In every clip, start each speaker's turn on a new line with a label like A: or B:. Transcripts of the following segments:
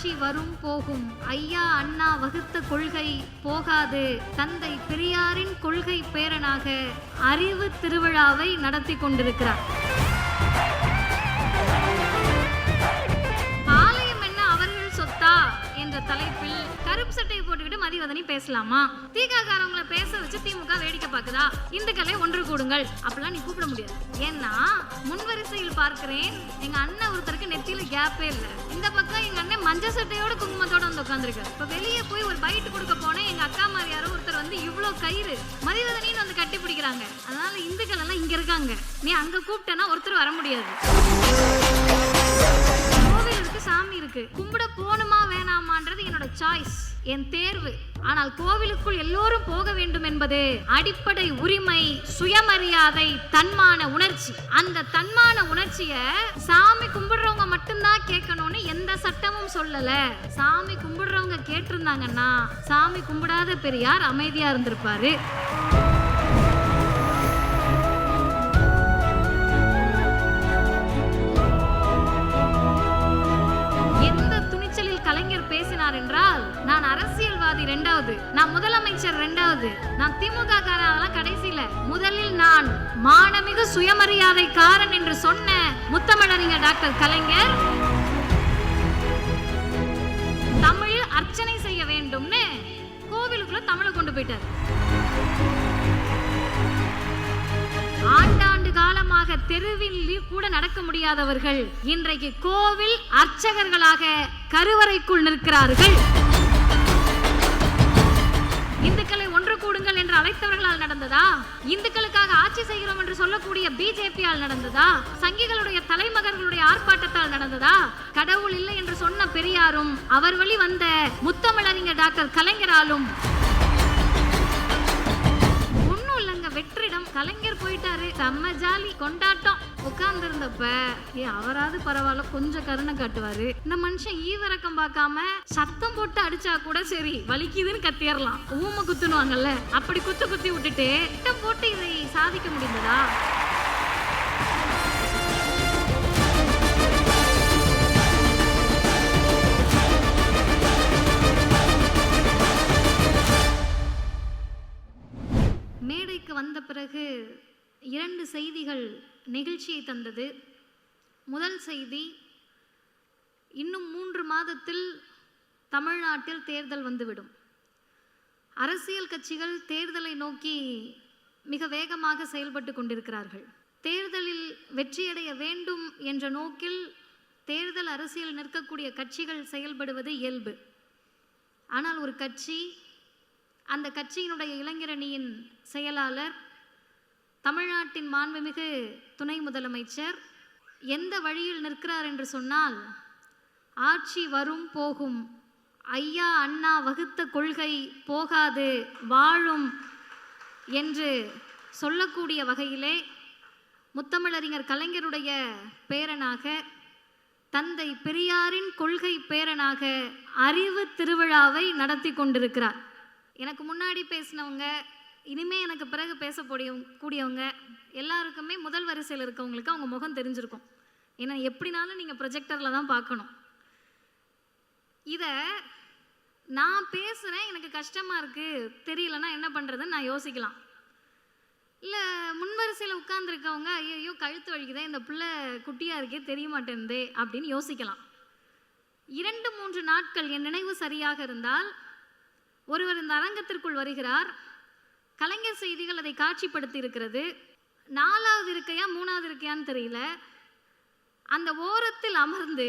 A: ஆட்சி வரும் போகும். ஐயா அண்ணா வகுத்த கொள்கை போகாது. தந்தை பெரியாரின் கொள்கை பேரனாக அறிவு திருவிழாவை நடத்தி கொண்டிருக்கிறார். தலைப்பில் கருப்பு சட்டையை போட்டுக்கிட்டு மதிவதனி பேசலாமா? தீகாக்காரவங்களை பேச வச்சு திமுக வேடிக்கை பார்க்குதா? இந்துக்களை ஒன்று கூடுங்கள். அப்படிலாம் நீ கூப்பிட முடியாது. ஏன்னா முன்வரிசையில் பார்க்கிறேன். எங்க அண்ணன் ஒருத்தருக்கு நெத்தியில கேப்பே இல்ல. இந்த பக்கம் எங்க அண்ணன் மஞ்சள் சட்டையோட குங்குமத்தோட வந்து உட்காந்துருக்காரு இப்ப வெளியே போய் ஒரு பைட் கொடுக்க போனேன். எங்க அக்கா மாதிரி யாரோ ஒருத்தர் வந்து இவ்வளவு கயிறு மதிவதனின்னு வந்து கட்டி பிடிக்கிறாங்க. அதனால இந்துக்கள் எல்லாம் இங்க இருக்காங்க. நீ அங்க கூப்பிட்டேன்னா ஒருத்தர் வர முடியாது. சாய்ஸ் என் தேர்வு. ஆனால் கோவிலுக்குள் எல்லோரும் போக வேண்டும் என்பது அடிப்படை உரிமை சுயமரியாதை தன்மான உணர்ச்சி. அந்த தன்மான உணர்ச்சிய சாமி கும்பிடுறவங்க மட்டும்தான் கேட்கணும்னு எந்த சட்டமும் சொல்லல. சாமி கும்பிடுறவங்க கேட்டிருந்தாங்கன்னா சாமி கும்பிடாத பெரியார் அமைதியா இருந்திருப்பாரு. எந்த துணிச்சலில் கலைஞர் பேசினார் என்றால் நான் அரசியல்வாதி ரெண்டாவது நான் முதலமைச்சர் ரெண்டாவது நான் திமுக காரன் கடைசியில முதலில் நான் மானமிகு சுயமரியாதைக்காரன் என்று சொன்ன முத்தமிழறிஞர் டாக்டர் கலைஞர். தமிழில் அர்ச்சனை செய்ய வேண்டும்னு கோவிலுக்குள்ள தமிழை கொண்டு போயிட்டார். ஆண்டாண்டு காலமாக தெருவில் கூட நடக்க முடியாதவர்கள் இன்றைக்கு கோவில் அர்ச்சகர்களாக கருவறைக்குள் நிற்கிறார்கள். மற்றவர்களால் நடந்ததா? இந்துக்களுக்காக ஆட்சி செய்கிறோம் என்று சொல்லக்கூடிய பிஜேபியால் நடந்ததா? சங்கிகளுடைய தலைமகர்களுடைய ஆர்ப்பாட்டத்தால் நடந்ததா? கடவுள் இல்லை என்று சொன்ன பெரியாரும் அவர் வழி வந்த முத்தமிழறிஞர் டாக்டர் கலைஞராலும். ஒண்ணும் இல்லைங்க வெற்றிடம். கலைஞர் போயிட்டாரு. செம்ம ஜாலி கொண்டாட்டம். உட்கார்ந்துருந்தப்ப ஏ அவராது பரவாயில்ல கொஞ்சம் கருணை காட்டுவாரு. இந்த மனுஷன் ஈவிரக்கம் பார்க்காம சத்தம் போட்டு அடிச்சா கூட சரி வலிக்குதுன்னு கத்திடலாம் ஊமை குத்துனுவாங்கல்ல அப்படி குத்து குத்தி விட்டுட்டு திட்டம் போட்டு இதை சாதிக்க முடிந்ததா? மேடைக்கு வந்த பிறகு இரண்டு செய்திகள் நிகழ்ச்சியை தந்தது. முதல் செய்தி இன்னும் மூன்று மாதத்தில் தமிழ்நாட்டில் தேர்தல் வந்துவிடும். அரசியல் கட்சிகள் தேர்தலை நோக்கி மிக வேகமாக செயல்பட்டு கொண்டிருக்கிறார்கள். தேர்தலில் வெற்றியடைய வேண்டும் என்ற நோக்கில் தேர்தல் அரசியல் நிற்கக்கூடிய கட்சிகள் செயல்படுவது இயல்பு. ஆனால் ஒரு கட்சி அந்த கட்சியினுடைய இளைஞரணியின் செயலாளர் தமிழ்நாட்டின் மாண்புமிகு துணை முதலமைச்சர் எந்த வழியில் நிற்கிறார் என்று சொன்னால் ஆட்சி வரும் போகும். ஐயா அண்ணா வகுத்த கொள்கை போகாது வாழும் என்று சொல்லக்கூடிய வகையிலே முத்தமிழறிஞர் கலைஞருடைய பேரனாக தந்தை பெரியாரின் கொள்கை பேரனாக அறிவு திருவிழாவை நடத்தி கொண்டிருக்கிறார். எனக்கு முன்னாடி பேசினவங்க இனிமே எனக்கு பிறகு பேசக்கூடிய கூடியவங்க எல்லாருக்குமே முதல் வரிசையில் இருக்கவங்களுக்கு அவங்க முகம் தெரிஞ்சிருக்கும். ஏன்னா எப்படினாலும் நீங்கள் ப்ரொஜெக்டரில் தான் பார்க்கணும். இதை நான் பேசுகிறேன் எனக்கு கஷ்டமாக இருக்குது தெரியலன்னா என்ன பண்ணுறதுன்னு நான் யோசிக்கலாம். இல்லை முன்வரிசையில் உட்காந்துருக்கவங்க ஐயோ கழுத்து வலிக்குதே இந்த பிள்ளை குட்டியாக இருக்கே தெரிய மாட்டேன்தே அப்படின்னு யோசிக்கலாம். இரண்டு மூன்று நாட்கள் என் நினைவு சரியாக இருந்தால் ஒருவர் இந்த அரங்கத்திற்குள் வருகிறார் கலைஞர் செய்திகள் அதை காட்சிப்படுத்தி இருக்கிறது நாலாவது இருக்கையா மூணாவது இருக்கையான்னு தெரியல. அந்த ஓரத்தில் அமர்ந்து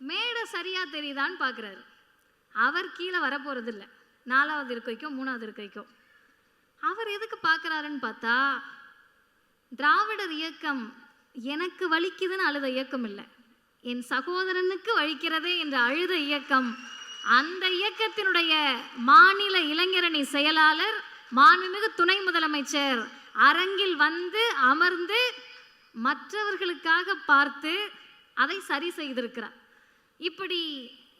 A: மேடை சரியா தெரியுதான்னு பார்க்குறாரு அவர் கீழே வரப்போறது இல்லை நாலாவது இருக்கைக்கும் மூணாவது இருக்கைக்கும் அவர் எதுக்கு பார்க்குறாருன்னு பார்த்தா திராவிடர் இயக்கம் எனக்கு வலிக்குதுன்னு அழுத இயக்கம் இல்லை. என் சகோதரனுக்கு வலிக்கிறதே என்ற அழுத இயக்கம். அந்த இயக்கத்தினுடைய மாநில இளைஞரணி செயலாளர் மாண்புமிகு துணை முதலமைச்சர் அரங்கில் வந்து அமர்ந்து மற்றவர்களுக்காக பார்த்து அதை சரி செய்திருக்கிறார். இப்படி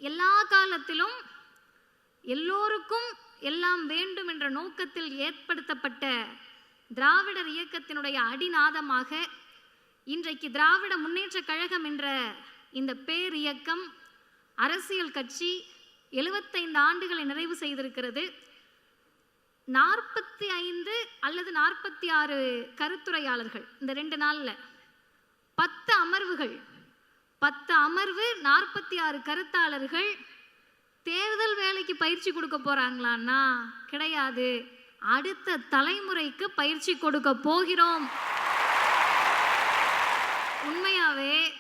A: எல்லா காலத்திலும் எல்லோருக்கும் எல்லாம் வேண்டும் என்ற நோக்கத்தில் ஏற்படுத்தப்பட்ட திராவிடர் இயக்கத்தினுடைய அடிநாதமாக இன்றைக்கு திராவிட முன்னேற்ற கழகம் என்ற இந்த பேர் இயக்கம் அரசியல் கட்சி எழுபத்தைந்து ஆண்டுகளை நிறைவு செய்திருக்கிறது. நாற்பத்தி ஐந்து அல்லது நாற்பத்தி ஆறு கருத்துரையாளர்கள் இந்த ரெண்டு நாளில். பத்து அமர்வுகள். பத்து அமர்வு நாற்பத்தி ஆறு கருத்தாளர்கள் தேர்தல் வேலைக்கு பயிற்சி கொடுக்க போகிறாங்களான்னா கிடையாது. அடுத்த தலைமுறைக்கு பயிற்சி கொடுக்க போகிறோம். உண்மையாகவே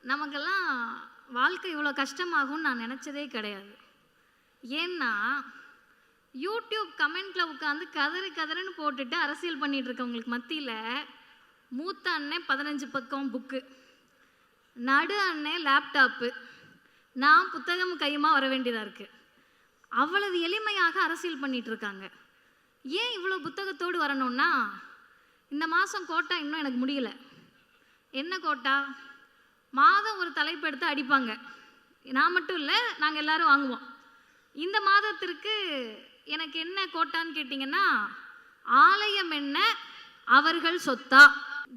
A: நமக்கெல்லாம் வாழ்க்கை இவ்வளோ கஷ்டமாகும்னு நான் நினச்சதே கிடையாது. ஏன்னா யூடியூப் கமெண்ட்ல உட்காந்து கதறு கதறுன்னு போட்டுட்டு அரசியல் பண்ணிட்டு இருக்கவங்களுக்கு மத்தியில் மூத்த அண்ணன் பதினஞ்சு பக்கம் புக்கு நடு அண்ணன் லேப்டாப்பு நான் புத்தகம் கையுமா வர வேண்டியதாக இருக்குது அவ்வளவு எளிமையாக அரசியல் பண்ணிட்டு இருக்காங்க ஏன் இவ்வளோ புத்தகத்தோடு வரணும்னா இந்த மாதம் கோட்டா இன்னும் எனக்கு முடியல. என்ன கோட்டா? மாதம் ஒரு தலைப்பு எடுத்து அடிப்பாங்க. நான் மட்டும் இல்லை நாங்கள் எல்லாரும் வாங்குவோம். இந்த மாதத்திற்கு எனக்கு என்ன கோட்டான்னு கேட்டிங்கன்னா ஆலயம் என்ன அவர்கள் சொத்தா?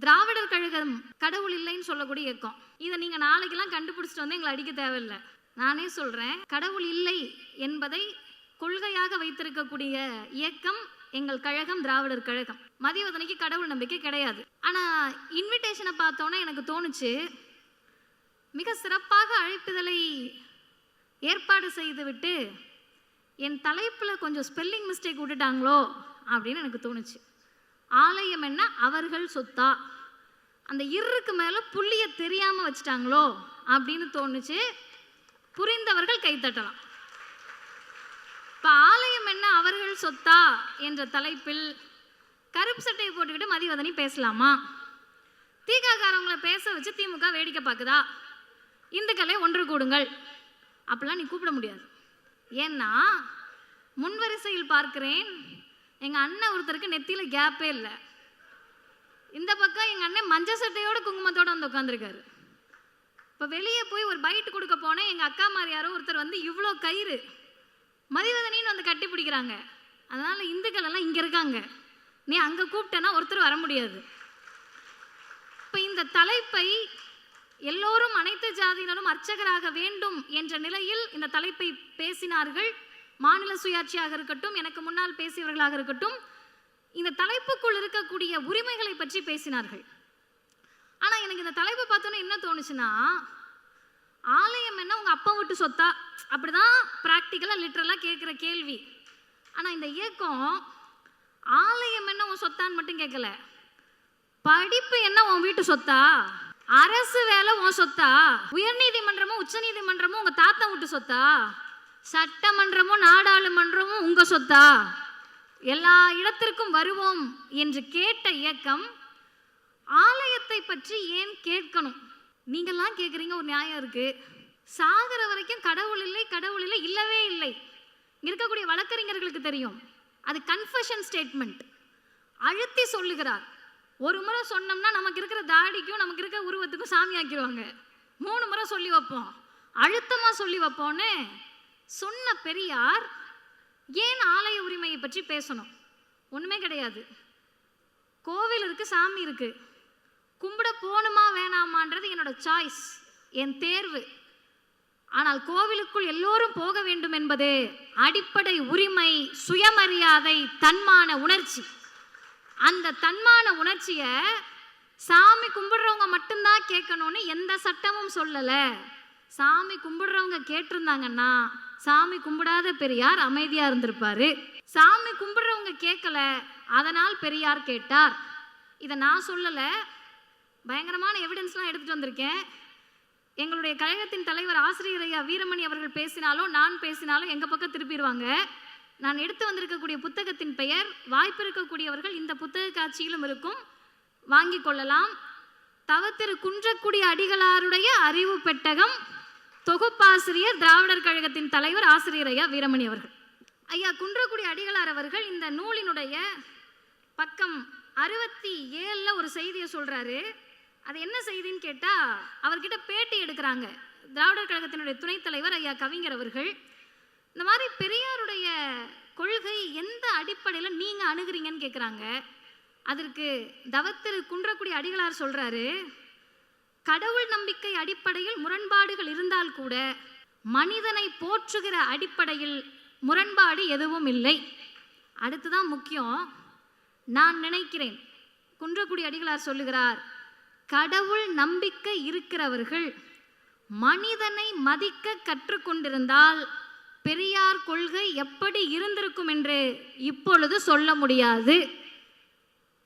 A: திராவிடர் கழகம் கடவுள் இல்லைன்னு சொல்லக்கூடிய இயக்கம். இதை நீங்கள் நாளைக்கெல்லாம் கண்டுபிடிச்சிட்டு வந்து எங்களை அடிக்க தேவையில்லை. நானே சொல்கிறேன் கடவுள் இல்லை என்பதை கொள்கையாக வைத்திருக்கக்கூடிய இயக்கம் எங்கள் கழகம் திராவிடர் கழகம். மதியவதனைக்கு கடவுள் நம்பிக்கை கிடையாது. ஆனால் இன்விடேஷனை பார்த்தோன்னே எனக்கு தோணுச்சு மிக சிறப்பாக அழைப்புதலை ஏற்பாடு செய்துவிட்டு என் தலைப்பில் கொஞ்சம் ஸ்பெல்லிங் மிஸ்டேக் விட்டுட்டாங்களோ? அப்படின்னு எனக்கு தோணுச்சு. ஆலயம் என்ன? அவர்கள் சொத்தா? அந்த இருக்கு மேலே புள்ளியை தெரியாமல் வச்சுட்டாங்களோ? அப்படின்னு தோணுச்சு. புரிந்தவர்கள் கைத்தட்டலாம் இப்போ ஆலயம் என்ன? அவர்கள் சொத்தா? என்ற தலைப்பில் கருப்பு சட்டையை போட்டுக்கிட்டு மதிவதனி பேசலாமா? தீகாக்காரவங்களை பேச வச்சு திமுக வேடிக்கை பார்க்குதா? இந்துக்களே ஒன்று கூடுங்கள். அப்படிலாம் நீ கூப்பிட முடியாது. ஏன்னா முன்வரிசையில் பார்க்கிறேன் எங்கள் அண்ணன் ஒருத்தருக்கு நெத்தியில் கேப்பே இல்லை. இந்த பக்கம் எங்கள் அண்ணன் மஞ்சள் சட்டையோட குங்குமத்தோடு வந்து உட்காந்துருக்காரு இப்போ வெளியே போய் ஒரு பைட் கொடுக்க போனேன். எங்கள் அக்கா மாதிரி யாரோ ஒருத்தர் வந்து இவ்வளோ கயிறு மதிவதனின்னு வந்து கட்டி பிடிக்கிறாங்க. அதனால் இந்துக்கள் எல்லாம் இங்கே இருக்காங்க. நீ அங்கே கூப்பிட்டேன்னா ஒருத்தர் வர முடியாது. இப்போ இந்த தலைப்பை எல்லோரும் அனைத்து ஜாதியினரும் அர்ச்சகராக வேண்டும் என்ற நிலையில் இந்த தலைப்பை பேசினார்கள். மாநில சுயாட்சியாக இருக்கட்டும் எனக்கு முன்னால் பேசியவர்களாக இருக்கட்டும் இந்த தலைப்புக்குள் இருக்கக்கூடிய உரிமைகளை பற்றி பேசினார்கள். ஆனால் எனக்கு இந்த தலைப்பை பார்த்தோன்னே என்ன தோணுச்சுன்னா ஆலயம் என்ன உங்கள் அப்பா விட்டு சொத்தா? அப்படிதான் ப்ராக்டிக்கலாக லிட்ரலாக கேட்குற கேள்வி. ஆனால் இந்த இயக்கம் ஆலயம் என்ன உன் சொத்தான்னு மட்டும் கேட்கல. படிப்பு என்ன உன் வீட்டு சொத்தா? அரசு வேலை உன் சொத்தா? உயர்நீதிமன்றமும் உச்சநீதிமன்றமும் உங்க தாத்தா விட்டு சொத்தா? சட்டமன்றமும் நாடாளுமன்றமும் உங்க சொத்தா? எல்லா இடத்திற்கும் வருவோம் என்று கேட்ட இயக்கம் ஆலயத்தை பற்றி ஏன் கேட்கணும்? நீங்கள்லாம் கேட்குறீங்க ஒரு நியாயம் இருக்கு. சாகிற வரைக்கும் கடவுள் இல்லை கடவுள் இல்லை இல்லவே இல்லை. இருக்கக்கூடிய வழக்கறிஞர்களுக்கு தெரியும். அது கன்ஃபஷன் ஸ்டேட்மெண்ட் அழுத்தி சொல்லுகிறார். ஒரு முறை சொன்னோம்னா நமக்கு இருக்கிற தாடிக்கும் நமக்கு இருக்கிற உருவத்துக்கும் சாமி ஆக்கிடுவாங்க. மூணு முறை சொல்லி வைப்போம். அழுத்தமாக சொல்லி வைப்போன்னு சொன்ன பெரியார் ஏன் ஆலய உரிமையை பற்றி பேசணும்? ஒன்றுமே கிடையாது. கோவில் இருக்குது சாமி இருக்கு. கும்பிட போகணுமா வேணாமான்றது என்னோட சாய்ஸ் என் தேர்வு. ஆனால் கோவிலுக்குள் எல்லோரும் போக வேண்டும் என்பது அடிப்படை உரிமை சுயமரியாதை தன்மான உணர்ச்சி. அந்த தன்மான உணர்ச்சியை சாமி கும்பிடுறவங்க மட்டும்தான் கேட்கணும்னு எந்த சட்டமும் சொல்லலை. சாமி கும்பிடுறவங்க கேட்டிருந்தாங்கன்னா சாமி கும்பிடாத பெரியார் அமைதியா இருந்திருப்பாரு. சாமி கும்பிடுறவங்க கேட்கல அதனால் பெரியார் கேட்டார். இதை நான் சொல்லலை. பயங்கரமான எவிடன்ஸ்லாம் எடுத்துட்டு வந்திருக்கேன். எங்களுடைய கழகத்தின் தலைவர் ஆசிரியர் ஐயா வீரமணி அவர்கள் பேசினாலும் நான் பேசினாலும் எங்கள் பக்கம் திருப்பிடுவாங்க. நான் எடுத்து வந்திருக்கக்கூடிய புத்தகத்தின் பெயர் வாய்ப்பு இருக்கக்கூடியவர்கள் இந்த புத்தக காட்சியிலும் இருக்கும். வாங்கி கொள்ளலாம். தவத்திரு குன்றக்குடி அடிகளாருடைய அறிவு பெட்டகம் தொகுப்பாசிரியர் திராவிடர் கழகத்தின் தலைவர் ஆசிரியர் ஐயா வீரமணி அவர்கள். ஐயா குன்றக்குடி அடிகளார் அவர்கள் இந்த நூலினுடைய பக்கம் அறுபத்தி ஏழில் ஒரு செய்தியை சொல்கிறாரு அது என்ன செய்தின்னு கேட்டால் அவர்கிட்ட பேட்டி எடுக்கிறாங்க. திராவிடர் கழகத்தினுடைய துணைத் தலைவர் ஐயா கவிஞர் அவர்கள். இந்த மாதிரி பெரியாருடைய கொள்கை எந்த அடிப்படையில் நீங்கள் அணுகிறீங்கன்னு கேட்குறாங்க அதற்கு தவத்திரு குன்றக்குடி அடிகளார் சொல்கிறாரு கடவுள் நம்பிக்கை அடிப்படையில் முரண்பாடுகள் இருந்தால் கூட மனிதனை போற்றுகிற அடிப்படையில் முரண்பாடு எதுவும் இல்லை. அடுத்துதான் முக்கியம் நான் நினைக்கிறேன் குன்றக்குடி அடிகளார் சொல்லுகிறார் கடவுள் நம்பிக்கை இருக்கிறவர்கள் மனிதனை மதிக்க கற்றுக்கொண்டிருந்தால் பெரியார் கொள்கை எப்படி இருந்திருக்கும் என்று இப்பொழுது சொல்ல முடியாது.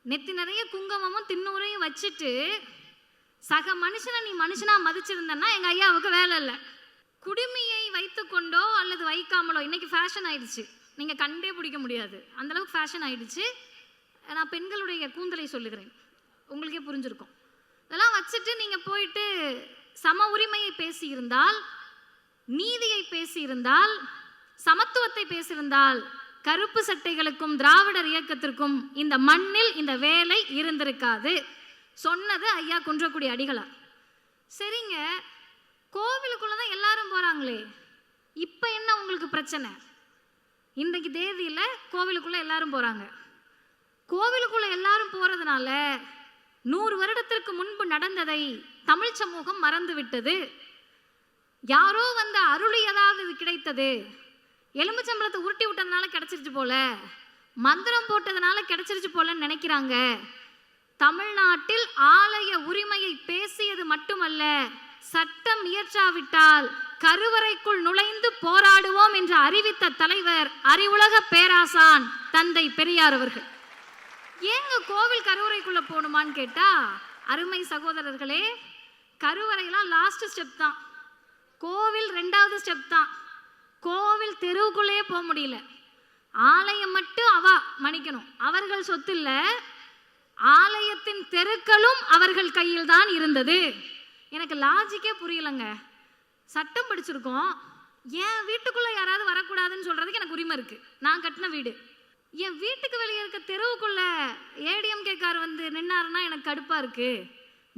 A: நெத்தி நிறைய குங்குமமும் தின்னூரையும் வச்சுட்டு சக மனுஷனை நீ மனுஷனா மதிச்சிருந்தன்னா எங்க ஐயாவுக்கு வேலை இல்லை. குடுமியை வைத்துக்கொண்டோ அல்லது வைக்காமலோ இன்னைக்கு ஃபேஷன் ஆயிடுச்சு. நீங்க கண்டே பிடிக்க முடியாது. அந்த அளவுக்கு ஃபேஷன் ஆயிடுச்சு. நான் பெண்களுடைய கூந்தலை சொல்லுகிறேன். உங்களுக்கே புரிஞ்சிருக்கும். இதெல்லாம் வச்சுட்டு நீங்க போயிட்டு சம உரிமையை பேசியிருந்தால் நீதியை பேசியிருந்தால் சமத்துவத்தை பேசியிருந்தால் கருப்பு சட்டைகளுக்கும் திராவிடர் இயக்கத்திற்கும் இந்த மண்ணில் இந்த வேலை இருந்திருக்காது. சொன்னது ஐயா குன்றக்குடி அடிகளார். சரிங்க கோவிலுக்குள்ள தான் எல்லாரும் போறாங்களே இப்போ என்ன உங்களுக்கு பிரச்சனை? இன்றைக்கு தேதியில் கோவிலுக்குள்ள எல்லாரும் போறாங்க. கோவிலுக்குள்ள எல்லாரும் போறதுனால நூறு வருடத்திற்கு முன்பு நடந்ததை தமிழ் சமூகம் மறந்து விட்டது யாரோ வந்த அருளியதாக இது கிடைத்தது? எலும்புச்சம்பளத்தை உருட்டி விட்டதுனால கிடைச்சிருச்சு போல. மந்திரம் போட்டதுனால கிடைச்சிருச்சு போலன்னு நினைக்கிறாங்க. தமிழ்நாட்டில் ஆலய உரிமையை பேசியது மட்டுமல்ல சட்டம் இயற்றாவிட்டால் கருவறைக்குள் நுழைந்து போராடுவோம் என்று அறிவித்த தலைவர் அறிவுலக பேராசான் தந்தை பெரியார் அவர்கள். ஏங்க கோவில் கருவறைக்குள்ள போகணுமான்னு கேட்டா அருமை சகோதரர்களே கருவறையெல்லாம் லாஸ்ட் ஸ்டெப் தான். கோவில் ரெண்டாவது ஸ்டெப் தான். கோவில் தெருவுக்குள்ளேயே போக முடியல. ஆலயம் மட்டும் அவ மன்னிக்கணும் அவர்கள் சொத்து இல்லை. ஆலயத்தின் தெருக்களும் அவர்கள் கையில் தான் இருந்தது. எனக்கு லாஜிக்கே புரியலங்க. சட்டம் படிச்சிருக்கோம். என் வீட்டுக்குள்ள யாராவது வரக்கூடாதுன்னு சொல்றதுக்கு எனக்கு உரிமை இருக்கு. நான் கட்டின வீடு. என் வீட்டுக்கு வெளியே இருக்க தெருவுக்குள்ள ஏடிஎம்கே கார் வந்து நின்னாருன்னா எனக்கு கடுப்பா இருக்கு.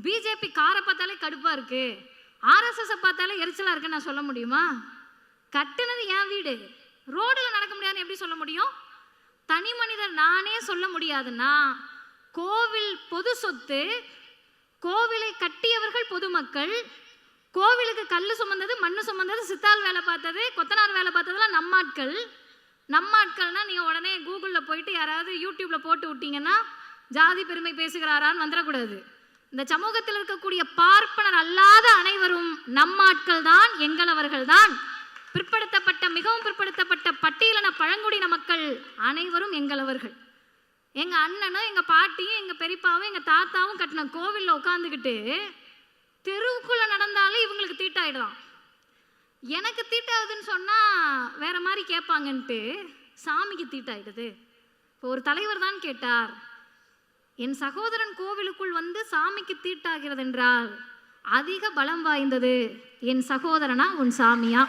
A: பிஜேபி காரை பார்த்தாலே கடுப்பா இருக்கு. ஆர்எஸ்எஸ் பார்த்தாலே எரிச்சலாக இருக்குன்னு நான் சொல்ல முடியுமா? கட்டுனது என் வீடு. ரோடில் நடக்க முடியாதுன்னு எப்படி சொல்ல முடியும்? தனி மனிதர் நானே சொல்ல முடியாதுன்னா கோவில் பொது சொத்து கோவிலை கட்டியவர்கள் பொதுமக்கள் கோவிலுக்கு கல் சுமந்தது மண்ணு சுமந்தது சித்தால் வேலை பார்த்தது கொத்தனார் வேலை பார்த்ததுலாம் நம்மாட்கள் நம்மாட்கள்னா நீங்கள் உடனே கூகுளில் போயிட்டு யாராவது யூடியூப்பில் போட்டு விட்டீங்கன்னா ஜாதி பெருமை பேசுகிறாரான்னு வந்துடக்கூடாது. இந்த சமூகத்தில் இருக்கக்கூடிய பார்ப்பனர் அல்லாத அனைவரும் நம்மாட்கள் தான் எங்களவர்கள் தான் பிற்படுத்தப்பட்ட மிகவும் பிற்படுத்தப்பட்ட பட்டியலின பழங்குடியின மக்கள் அனைவரும் எங்களவர்கள் எங்க அண்ணனும் எங்க பாட்டியும் எங்க பெரியப்பாவும் எங்க தாத்தாவும் கட்டின கோவில்ல உட்காந்துக்கிட்டு தெருவுக்குள்ள நடந்தாலே இவங்களுக்கு தீட்டாயிடலாம். எனக்கு தீட்டாகுதுன்னு சொன்னா வேற மாதிரி கேட்பாங்கன்ட்டு சாமிக்கு தீட்டாயிடுது. இப்போ ஒரு தலைவர் தான் கேட்டார் என் சகோதரன் கோவிலுக்குள் வந்து சாமிக்கு தீட்டாகிறது என்றால் அதிக பலம் வாய்ந்தது என் சகோதரனா உன் சாமியா?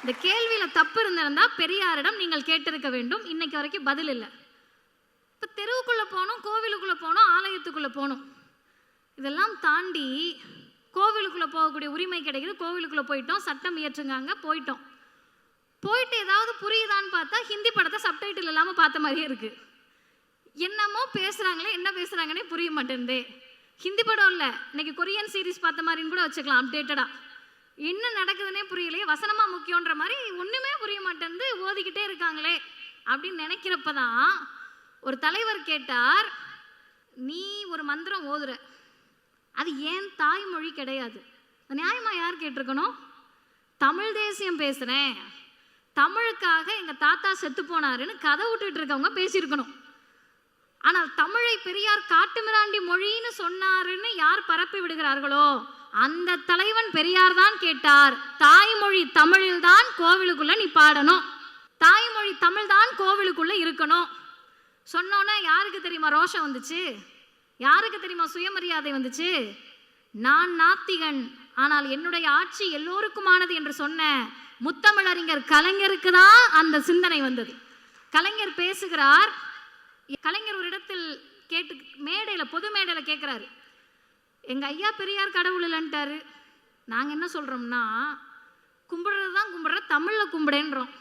A: இந்த கேள்வியில தப்பு இருந்திருந்தா பெரியாரிடம் நீங்கள் கேட்டிருக்க வேண்டும். இன்னைக்கு வரைக்கும் பதில் இல்லை. இப்போ தெருவுக்குள்ள போகணும் கோவிலுக்குள்ள போகணும் ஆலயத்துக்குள்ள போகணும் இதெல்லாம் தாண்டி கோவிலுக்குள்ள போகக்கூடிய உரிமை கிடைக்குது. கோவிலுக்குள்ள போயிட்டோம் சட்டம் இயற்றுங்காங்க போயிட்டோம். போயிட்டு ஏதாவது புரியுதான்னு பார்த்தா ஹிந்தி படத்தை சப்டைட்டில் இல்லாமல் பார்த்த மாதிரியே இருக்கு. என்னமோ பேசுகிறாங்களே என்ன பேசுகிறாங்கன்னே புரிய மாட்டேன்தே. ஹிந்தி படம் இல்லை. இன்னைக்கு கொரியன் சீரிஸ் பார்த்த மாதிரின்னு கூட வச்சுக்கலாம் அப்டேட்டடாக என்ன நடக்குதுன்னே புரியலையே. வசனமாக முக்கியன்ற மாதிரி ஒன்றுமே புரிய மாட்டேன்து. ஓதிக்கிட்டே இருக்காங்களே அப்படின்னு நினைக்கிறப்ப தான் ஒரு தலைவர் கேட்டார் நீ ஒரு மந்திரம் ஓதுற. அது ஏன் தாய்மொழி கிடையாது? நியாயமாக யார் கேட்டிருக்கணும்? தமிழ் தேசியம் பேசுகிறேன் தமிழுக்காக எங்க தாத்தா செத்து போனாருன்னு கதை விட்டுட்டு இருக்கவங்க பேசியிருக்கணும். ஆனால் தமிழை பெரியார் காட்டுமிராண்டி மொழின்னு சொன்னாருன்னு யார் பரப்பி விடுகிறார்களோ அந்த தலைவன் பெரியார் தான் கேட்டார் தாய்மொழி தமிழில் தான் கோவிலுக்குள்ள நீ பாடணும் தாய்மொழி தமிழ் தான் கோவிலுக்குள்ள இருக்கணும். சொன்னோன்னே யாருக்கு தெரியுமா ரோஷம் வந்துச்சு? யாருக்கு தெரியுமா சுயமரியாதை வந்துச்சு? நான் நாத்திகன் ஆனால் என்னுடைய ஆட்சி எல்லோருக்குமானது என்று சொன்ன முத்தமிழறிஞர் கலைஞருக்கு தான் அந்த சிந்தனை வந்தது. கலைஞர் பேசுகிறார் கலைஞர் ஒரு இடத்தில் கேட்டு மேடையில் பொது மேடையில் கேட்குறாரு எங்கள் ஐயா பெரியார் கடவுள் இல்லைன்ட்டாரு. நாங்கள் என்ன சொல்கிறோம்னா கும்பிடுறது தான் கும்பிடுற தமிழில் கும்பிடேன்றோம்.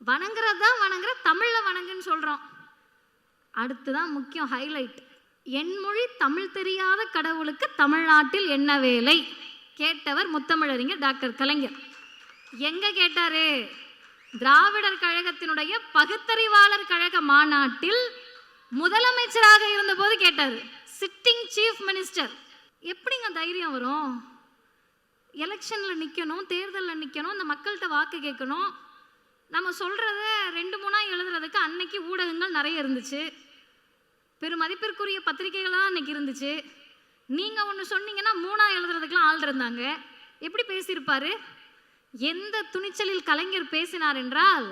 A: வணங்குறது தான் வணங்குற தமிழில் வணங்குன்னு சொல்கிறோம் அடுத்து தான் முக்கியம் ஹைலைட் என்மொழி தமிழ் தெரியாத கடவுளுக்கு தமிழ்நாட்டில் என்ன வேலை? கேட்டவர் முத்தமிழறிஞர் டாக்டர் கலைஞர். எங்க கேட்டாரு? திராவிடர் கழகத்தினுடைய பகுத்தறிவாளர் கழக மாநாட்டில் முதலமைச்சராக இருந்தபோது கேட்டார். சிட்டிங் சீஃப் மினிஸ்டர் எப்படிங்க தைரியம் வரும்? எலெக்ஷனில் நிற்கணும் தேர்தலில் நிற்கணும் இந்த மக்கள்கிட்ட வாக்கு கேட்கணும். நம்ம சொல்கிறத ரெண்டு மூணாக எழுதுறதுக்கு அன்னைக்கு ஊடகங்கள் நிறைய இருந்துச்சு. பெருமதிப்பிற்குரிய பத்திரிகைகளாக இன்னைக்கு இருந்துச்சு. நீங்கள் ஒன்று சொன்னீங்கன்னா மூணாக எழுதுறதுக்கெலாம் ஆள் இருந்தாங்க. எப்படி பேசியிருப்பாரு? எந்த துணிச்சலில் கலைஞர் பேசினார் என்றால்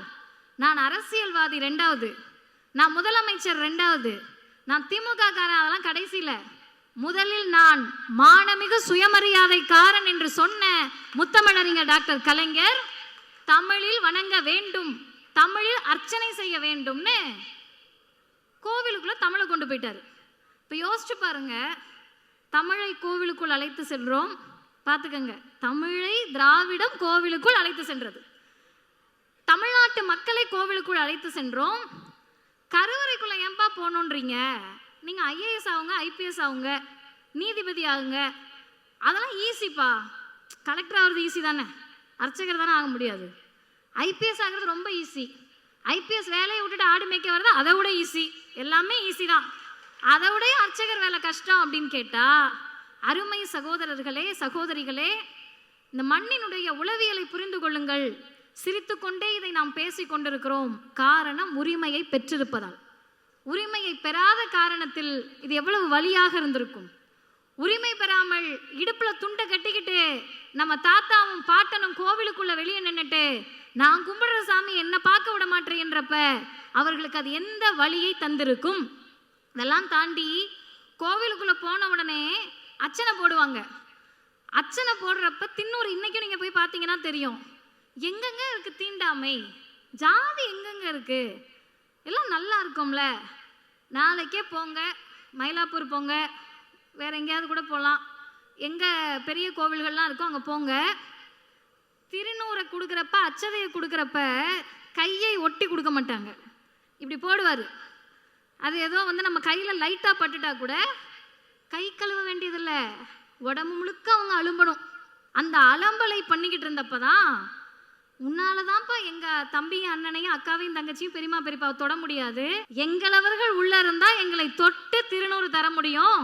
A: நான் அரசியல்வாதி ரெண்டாவது நான் முதலமைச்சர் ரெண்டாவது நான் திமுக காரன் அதெல்லாம் கடைசியில் முதலில் நான் மானமிகு சுயமரியாதைக்காரன் என்று சொன்ன முத்தமிழறிஞர் டாக்டர் கலைஞர் தமிழில் வணங்க வேண்டும் தமிழில் அர்ச்சனை செய்ய வேண்டும்னு கோவிலுக்குள்ளே தமிழை கொண்டு போயிட்டார். இப்போ யோசிச்சு பாருங்க தமிழை கோவிலுக்குள் அழைத்து சென்றோம். பார்த்துக்கங்க தமிழை திராவிடம் கோவிலுக்குள் அழைத்து சென்றது. தமிழ்நாட்டு மக்களை கோவிலுக்குள் அழைத்து சென்றோம். கருவறைக்குள்ள ஏன்பா போகணுன்றீங்க? நீங்கள் ஐஏஎஸ் ஆகுங்க ஐபிஎஸ் ஆகுங்க நீதிபதி ஆகுங்க. அதெல்லாம் ஈஸிப்பா. கலெக்டர் ஆகிறது ஈஸி தானே? அர்ச்சகர் தானே ஆக முடியாது. ஐபிஎஸ் ஆகிறது ரொம்ப ஈஸி. ஐபிஎஸ் வேலையை விட்டுட்டு ஆடு மேய்க்க வர்றது அதை விட ஈஸி எல்லாமே ஈஸி தான். அதை விட அர்ச்சகர் வேலை கஷ்டம் அப்படின்னு கேட்டால் அருமை சகோதரர்களே சகோதரிகளே இந்த மண்ணினுடைய உளவியலை புரிந்து கொள்ளுங்கள். சிரித்துக்கொண்டே இதை நாம் பேசிக் கொண்டிருக்கிறோம். காரணம் உரிமையை பெற்றிருப்பதால். உரிமையை பெறாத காரணத்தில் இது எவ்வளவு வழியாக இருந்திருக்கும். உரிமை பெறாமல் இடுப்புல துண்டை கட்டிக்கிட்டு நம்ம தாத்தாவும் பாட்டனும் கோவிலுக்குள்ள வெளியே நின்னுட்டு நான் கும்பிடுற சாமி என்ன பார்க்க விட மாட்டேன்றப்ப அவர்களுக்கு அது எந்த வழியை தந்திருக்கும்? இதெல்லாம் தாண்டி கோவிலுக்குள்ள போன உடனே அச்சனை போடுவாங்க. அச்சனை போடுறப்ப தின்னூர் இன்னைக்கும் நீங்க போய் பார்த்தீங்கன்னா தெரியும். எங்கெங்க இருக்கு தீண்டாமை? ஜாதி எங்கெங்க இருக்கு? எல்லாம் நல்லா இருக்கும்ல. நாளைக்கே போங்க. மயிலாப்பூர் போங்க. வேற எங்கேயாவது கூட போகலாம் எங்கே பெரிய கோவில்கள்லாம் இருக்கோ அங்கே போங்க. திருநூறை கொடுக்குறப்ப அச்சதையை கொடுக்குறப்ப கையை ஒட்டி கொடுக்க மாட்டாங்க. இப்படி போடுவார். அது ஏதோ வந்து நம்ம கையில் லைட்டாக பட்டுட்டா கூட கை கழுவ வேண்டியதில்லை. உடம்பு முழுக்க அவங்க அலும்பணும். அந்த அலம்பலை பண்ணிக்கிட்டு இருந்தப்ப தான் உன்னால தான்ப்பா எங்க தம்பியும் அண்ணனையும் அக்காவையும் தங்கச்சியும் பெரியமா பெரியப்பாவை தொட முடியாது. எங்களவர்கள் உள்ள இருந்தா எங்களை தொட்டு திருநூறு தர முடியும்.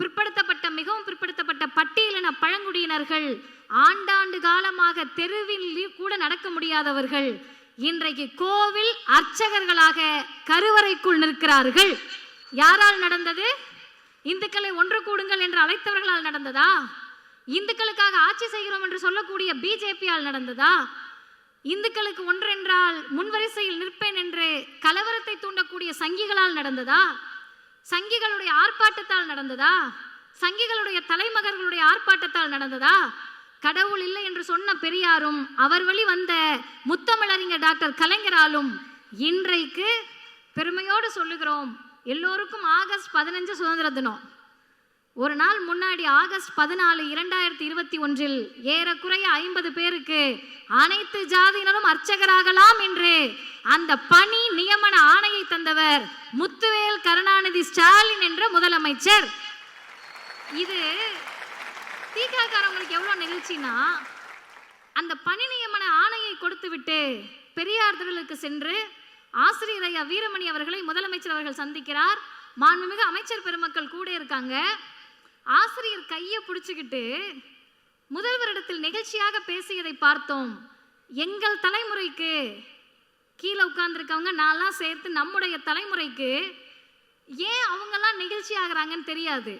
A: பிற்படுத்தப்பட்ட மிகவும் பிற்படுத்தப்பட்ட பட்டியலின பழங்குடியினர்கள் ஆண்டாண்டு காலமாக தெருவில் கூட நடக்க முடியாதவர்கள் இன்றைக்கு கோவில் அர்ச்சகர்களாக கருவறைக்குள் நிற்கிறார்கள். யாரால் நடந்தது? இந்துக்களை ஒன்று கூடுங்கள் என்று அழைத்தவர்களால் நடந்ததா? இந்துக்களுக்காக ஆட்சி செய்கிறோம் என்று சொல்லக்கூடிய பிஜேபியால் நடந்ததா? இந்துக்களுக்கு ஒன்றென்றால் முன்வரிசையில் நிற்பேன் என்று கலவரத்தை தூண்டக்கூடிய சங்கிகளால் நடந்ததா? சங்கிகளுடைய ஆர்ப்பாட்டத்தால் நடந்ததா? சங்கிகளுடைய தலைமகர்களுடைய ஆர்ப்பாட்டத்தால் நடந்ததா? கடவுள் இல்லை என்று சொன்ன பெரியாரும் அவர் வழி வந்த முத்தமிழறிஞர் டாக்டர் கலைஞராலும் இன்றைக்கு பெருமையோடு சொல்லுகிறோம். எல்லோருக்கும் ஆகஸ்ட் பதினஞ்சு சுதந்திர தினம். ஒரு நாள் முன்னாடி ஆகஸ்ட் பதினாலு இரண்டாயிரத்தி இருபத்தி ஒன்றில் ஏறக்குறைய ஐம்பது பேருக்கு அனைத்து ஜாதியினரும் அர்ச்சகராகலாம் என்று அந்த பணி நியமன ஆணையை தந்தவர் முத்துவேல் கருணாநிதி ஸ்டாலின் என்ற முதலமைச்சர். இது தீகாக்காரவங்களுக்கு எவ்வளோ நிகழ்ச்சினா அந்த பணி நியமன ஆணையை கொடுத்துவிட்டு பெரியார் திடலுக்கு சென்று ஆசிரியர் ஐயா வீரமணி அவர்களை முதலமைச்சர் அவர்கள் சந்திக்கிறார். மாண்புமிகு அமைச்சர் பெருமக்கள் கூட இருக்காங்க. ஆசிரியர் கையை பிடிச்சுக்கிட்டு முதல்வரிடத்தில் நிகழ்ச்சியாக பேசியதை பார்த்தோம். எங்கள் தலைமுறைக்கு கீழே உட்காந்துருக்கவங்க நான்லாம் சேர்த்து நம்முடைய தலைமுறைக்கு ஏன் அவங்கெல்லாம் நிகழ்ச்சி ஆகிறாங்கன்னு தெரியாது.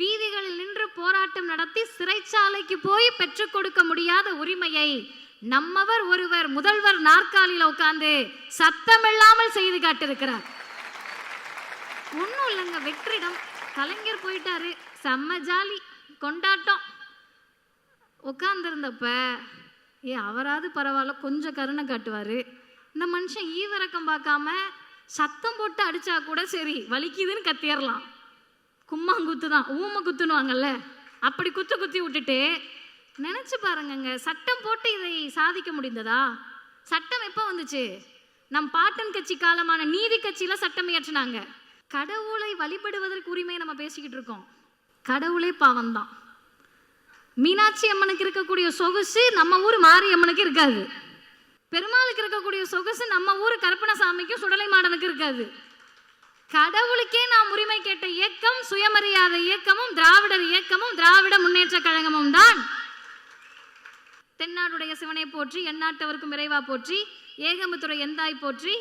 A: வீதிகளில் நின்று போராட்டம் நடத்தி சிறைச்சாலைக்கு போய் பெற்றுக் கொடுக்க முடியாத உரிமையை நம்மவர் ஒருவர் முதல்வர் நாற்காலியில் உட்கார்ந்து சத்தமில்லாமல் செய்து காட்டிருக்கிறார் ஒன்றும் இல்லைங்க வெற்றிடம். கலைஞர் போயிட்டாரு. செம்ம ஜாலி. கொண்டாட்டம். உட்காந்துருந்தப்ப ஏ அவராது பரவாயில்ல கொஞ்சம் கருணை காட்டுவார். இந்த மனுஷன் ஈவிரக்கம் பார்க்காம சத்தம் போட்டு அடித்தா கூட சரி வலிக்குதுன்னு கத்திடலாம் கும்மாங்குத்து தான் ஊமை குத்துனுவாங்கல்ல அப்படி குத்து குத்தி விட்டுட்டு நினச்சி பாருங்கங்க சட்டம் போட்டு இதை சாதிக்க முடிந்ததா? சட்டம் எப்போ வந்துச்சு? நம் பாட்டன் கட்சி காலமான நீதி கட்சியில் சட்டம் இயற்றினாங்க. கடவுளை வழிபடுவதற்கு உரிமை நம்ம பேசிக்கிட்டு இருக்கோம். கடவுளே பாவம்தான். மீனாட்சி அம்மனுக்கு இருக்கக்கூடிய சொகுசு நம்ம ஊர் மாரியம்மனுக்கு இருக்காது. பெருமாளுக்கு இருக்கக்கூடிய சொகுசு நம்ம ஊர் கருப்பணசாமிக்கும் சுடலை மாடனுக்கு இருக்காது. கடவுளுக்கே நாம் உரிமை கேட்ட இயக்கம் சுயமரியாதை இயக்கமும் திராவிடர் இயக்கமும் திராவிட முன்னேற்ற கழகமும் தான். தென்னாடுடைய சிவனை போற்றி எந்நாட்டவருக்கும் விரைவா போற்றி ஏகமுத்துறை எந்தாய் போற்றி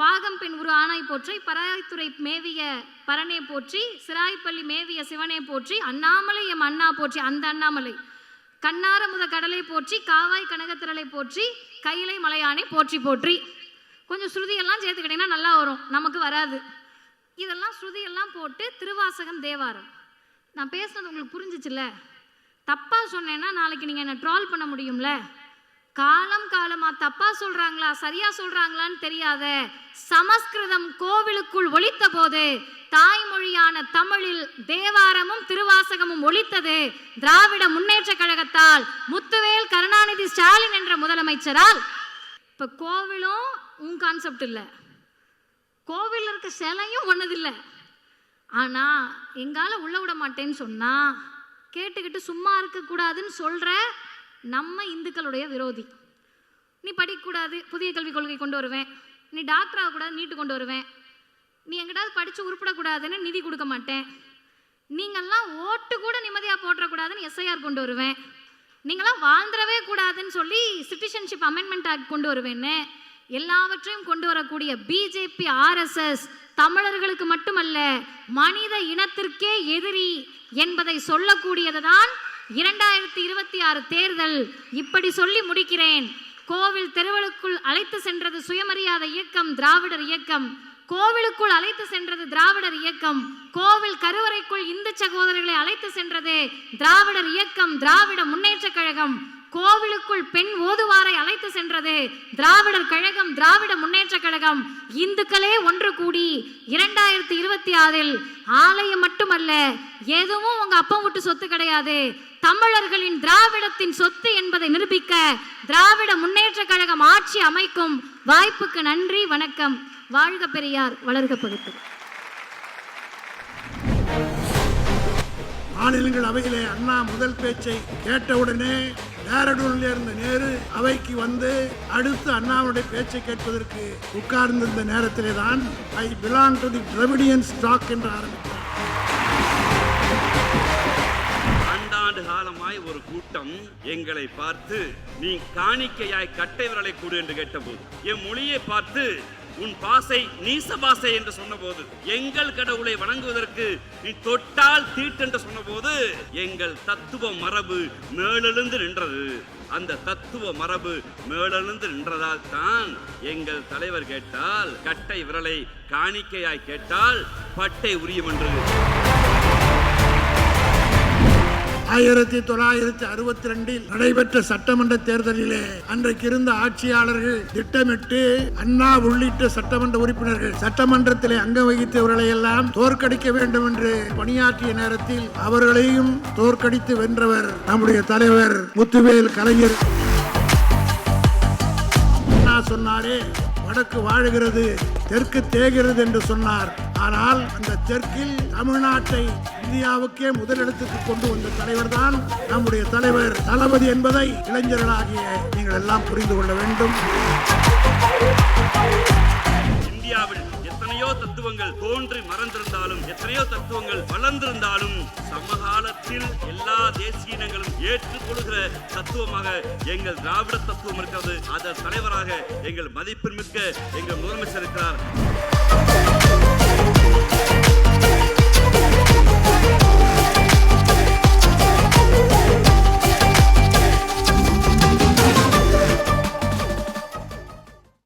A: பாகம் பெண் உரு ஆணாய் போற்றி பராய்த்துறை மேவிய பரனே போற்றி சிராய்ப்பள்ளி மேவிய சிவனே போற்றி அண்ணாமலை எம் அண்ணா போற்றி அந்த அண்ணாமலை. கண்ணார முத கடலை போற்றி காவாய் கனகத்திரலை போற்றி கையிலை மலையானை போற்றி போற்றி. கொஞ்சம் ஸ்ருதியெல்லாம் சேர்த்துக்கிட்டீங்கன்னா நல்லா வரும் நமக்கு வராது. இதெல்லாம் ஸ்ருதியெல்லாம் போட்டு திருவாசகம் தேவாரம். நான் பேசுனது உங்களுக்கு புரிஞ்சிச்சுல தப்பாக சொன்னேன்னா நாளைக்கு நீங்கள் என்னை ட்ரால் பண்ண முடியும்ல? காலம் காலமா தப்பா சொல்றாங்களா சரியா சொல்றாங்களான்னு தெரியாத சமஸ்கிருதம் கோவிலுக்குள் ஒழித்த போது தாய்மொழியான தமிழில் தேவாரமும் திருவாசகமும் ஒலித்தது. திராவிட முன்னேற்ற கழகத்தால் முத்துவேல் கருணாநிதி ஸ்டாலின் என்ற முதலமைச்சரால். இப்ப கோவிலும் உன் கான்செப்ட் இல்லை. கோவில் இருக்க சிலையும் ஒன்னதில்லை ஆனா எங்கால உள்ள விட மாட்டேன்னு சொன்னா கேட்டுக்கிட்டு சும்மா இருக்கக்கூடாதுன்னு சொல்ற நம்ம இந்துக்களுடைய விரோதி. நீ படிக்கக்கூடாது புதிய கல்விக் கொள்கை கொண்டு வருவேன். நீ டாக்டர் ஆகக்கூடாது நீட்டு கொண்டு வருவேன். நீ எங்கிட்டாவது படித்து உருப்பிடக்கூடாதுன்னு நிதி கொடுக்க மாட்டேன். நீங்கள்லாம் ஓட்டு கூட நிம்மதியாக போட்டுறக்கூடாதுன்னு எஸ்ஐஆர் கொண்டு வருவேன். நீங்களாம் வாழ்ந்துடவே கூடாதுன்னு சொல்லி சிட்டிசன்ஷிப் அமெண்ட்மெண்ட் ஆக்ட் கொண்டு வருவேன்னு. எல்லாவற்றையும் கொண்டு வரக்கூடிய பிஜேபி ஆர்எஸ்எஸ் தமிழர்களுக்கு மட்டுமல்ல மனித இனத்திற்கே எதிரி என்பதை சொல்லக்கூடியது தான் இரண்டாயிரத்தி இருபத்தி ஆறு தேர்தல் இப்படி சொல்லி முடிக்கிறேன். கோவில் தெருவலுக்குள் அழைத்து சென்றது சுயமரியாதை இயக்கம் திராவிடர் இயக்கம். கோவிலுக்குள் அழைத்து சென்றது திராவிடர் இயக்கம். கோவில் கருவறைக்குள் இந்து சகோதரர்களை அழைத்து சென்றது திராவிடர் இயக்கம் திராவிட முன்னேற்ற கழகம். கோவிலுக்குள் பெண் ஓதுவாரை அழைத்து சென்றது. திராவிடர் கழகம் திராவிட முன்னேற்ற கழகம். இந்துக்களே ஒன்று கூடி இரண்டாயிரத்தி இருபத்தி ஆறில் ஆலயம் மட்டுமல்ல எதுவும் உங்க அப்பா விட்டு சொத்து கிடையாது. தமிழர்களின் திராவிடத்தின் சொத்து என்பதை நிரூபிக்க திராவிட முன்னேற்ற கழகம் ஆட்சி அமைக்கும். வாய்ப்புக்கு நன்றி வணக்கம். வாழ்க பெரியார் வளர்க பகுத்து
B: மாநிலங்கள் அவையிலே அண்ணா முதல் பேச்சை கேட்டவுடனே டேரடூனில் இருந்த நேரு அவைக்கு வந்து அடுத்து அண்ணாவுடைய பேச்சை கேட்பதற்கு உட்கார்ந்திருந்த நேரத்திலே தான் I belong to the Dravidian stock என்று ஆரம்பித்தார்.
C: ஆண்டாண்டு காலமாய் ஒரு கூட்டம் எங்களை பார்த்து நீ காணிக்கையாய் கட்டை விரலை கூடு என்று கேட்டபோது என் மொழியை பார்த்து உன் பாசை நீச பாசை என்று சொன்னபோது எங்கள் கடவுளை வணங்குவதற்கு நீ தொட்டால் தீட்டு என்று சொன்னபோது எங்கள் தத்துவ மரபு மேலெழுந்து நின்றது. அந்த தத்துவ மரபு மேலெழுந்து நின்றதால் தான் எங்கள் தலைவர் கேட்டால் கட்டை விரலை காணிக்கையாய் கேட்டால் பட்டை உரியும் என்று
B: ஆயிரத்தி தொள்ளாயிரத்தி அறுபத்தி ரெண்டில் நடைபெற்ற சட்டமன்ற தேர்தலிலே அன்றைக்கு இருந்த ஆட்சியாளர்கள் திட்டமிட்டு அண்ணா உள்ளிட்ட சட்டமன்ற உறுப்பினர்கள் சட்டமன்றத்திலே அங்கம் வகித்தவர்களை எல்லாம் தோற்கடிக்க வேண்டும் என்று பணியாற்றிய நேரத்தில் அவர்களையும் தோற்கடித்து வென்றவர் நம்முடைய தலைவர் முத்துவேல் கலைஞர். அண்ணா சொன்னாரே வடக்கு வாழுகிறது தெற்கு தேகிறது என்று சொன்னார். ஆனால் அந்த தெற்கில் தமிழ்நாட்டை இந்தியாவுக்கே முதலிடத்துக்கு கொண்டு வந்த தலைவர் தான் நம்முடைய தலைவர் தளபதி என்பதை இளைஞர்களாகிய நீங்கள் எல்லாம் புரிந்து கொள்ள வேண்டும்.
C: இந்தியாவில் எத்தனையோ தத்துவங்கள் தோன்றி மறந்திருந்தாலும் எத்தனையோ தத்துவங்கள் வளர்ந்திருந்தாலும் சமகாலத்தில் எல்லா தேசிய இனங்களும் ஏற்றுக்கொள்கிற தத்துவமாக எங்கள் திராவிட தத்துவம் இருக்கிறது. அதன் தலைவராக எங்கள் மதிப்பிற்மிக்க எங்கள் முதலமைச்சர் இருக்கிறார்.